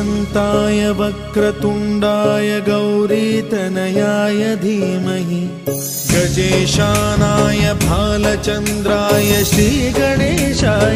एकदन्ताय वक्रतुण्डाय गौरीतनयाय धीमहि। गजेशानाय भालचन्द्राय श्रीगणेशाय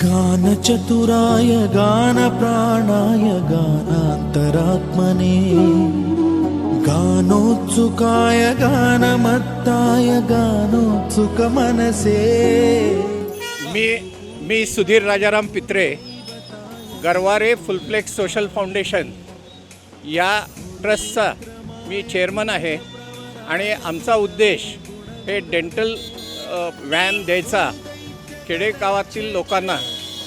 गानचतुराय गानप्राणाय गानान्तरात्मने గానోత్సుకాయ గానమత్తాయ గానోత్సుక మనసే मी मी Sudhir Rajaram Pitre Garware Fulflex social foundation या ट्रस्टचा मी चेअरमन आहे आणि आमचा उद्देश हे डेंटल व्हॅन द्यायचा. खेडेगावातील लोकांना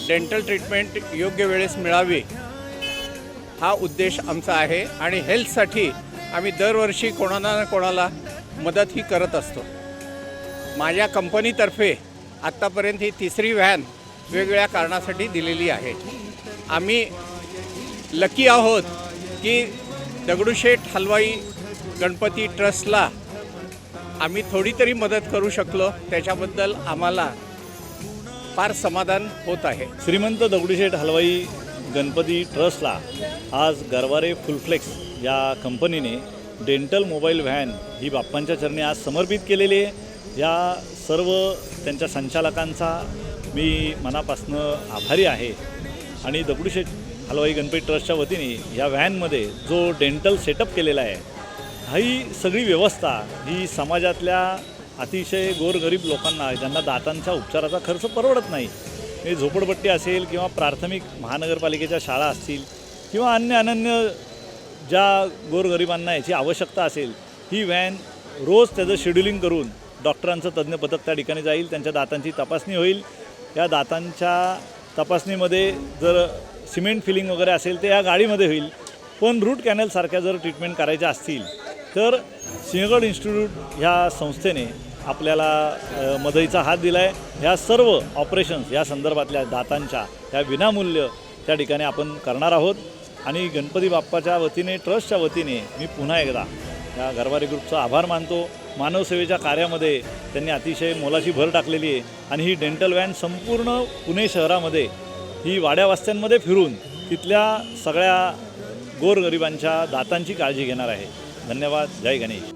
डेंटल ट्रीटमेंट योग्य वेळेस मिळावी हा उद्देश आमचा आहे आणि हेल्थसाठी आम्ही दरवर्षी कोणाला ना कोणाला मदत ही करत असतो. माझ्या कंपनीतर्फे आत्तापर्यंत ही तिसरी व्हॅन वेगवेगळ्या कारणासाठी दिलेली आहे. आम्ही लकी आहोत की दगडूशेठ हलवाई गणपती ट्रस्टला आम्ही थोडी तरी मदत करू शकलो. त्याच्याबद्दल आम्हाला फार समाधान होत आहे. श्रीमंत दगडूशेठ हलवाई गणपती ट्रस्टला आज गरवारे फुलफ्लेक्स या कंपनीने डेंटल मोबाईल व्हॅन ही बाप्पांच्या चरणी आज समर्पित केलेली आहे. या सर्व त्यांच्या संचालकांचा मी मनापासनं आभारी आहे. आणि दगडूशेठ हलवाई गणपती ट्रस्टच्या वतीने या व्हॅनमध्ये जो डेंटल सेटअप केलेला आहे ही सगळी व्यवस्था ही समाजातल्या अतिशय गोरगरीब लोकांना ज्यांना दातांच्या उपचाराचा खर्च परवडत नाही हे झोपडपट्टी असेल किंवा प्राथमिक महानगरपालिकेच्या शाळा असतील किंवा अन्य अनन्य ज्या गोरगरिबांना याची आवश्यकता असेल ही व्हॅन रोज त्याचं शेड्युलिंग करून डॉक्टरांचं तज्ज्ञ पथक त्या ठिकाणी जाईल त्यांच्या दातांची तपासणी होईल. या दातांच्या तपासणीमध्ये जर सिमेंट फिलिंग वगैरे असेल ते या गाडीमध्ये होईल. पण रूट कॅनलसारख्या जर ट्रीटमेंट करायच्या असतील तर सिंहगड इन्स्टिट्यूट ह्या संस्थेने आपल्याला मदईचा हात दिला आहे ह्या सर्व ऑपरेशन्स या संदर्भातल्या दातांच्या ह्या विनामूल्य त्या ठिकाणी आपण करणार आहोत. आणि गणपती बाप्पाच्या वतीने ट्रस्टच्या वतीने मी पुन्हा एकदा या घरवारी ग्रुपचा आभार मानतो. मानवसेवेच्या कार्यामध्ये त्यांनी अतिशय मोलाची भर टाकलेली आहे. आणि ही डेंटल व्हॅन संपूर्ण पुणे शहरामध्ये ही वाड्यावास्त्यांमध्ये फिरून तिथल्या सगळ्या गोरगरिबांच्या दातांची काळजी घेणार आहे. धन्यवाद. जय गणेश.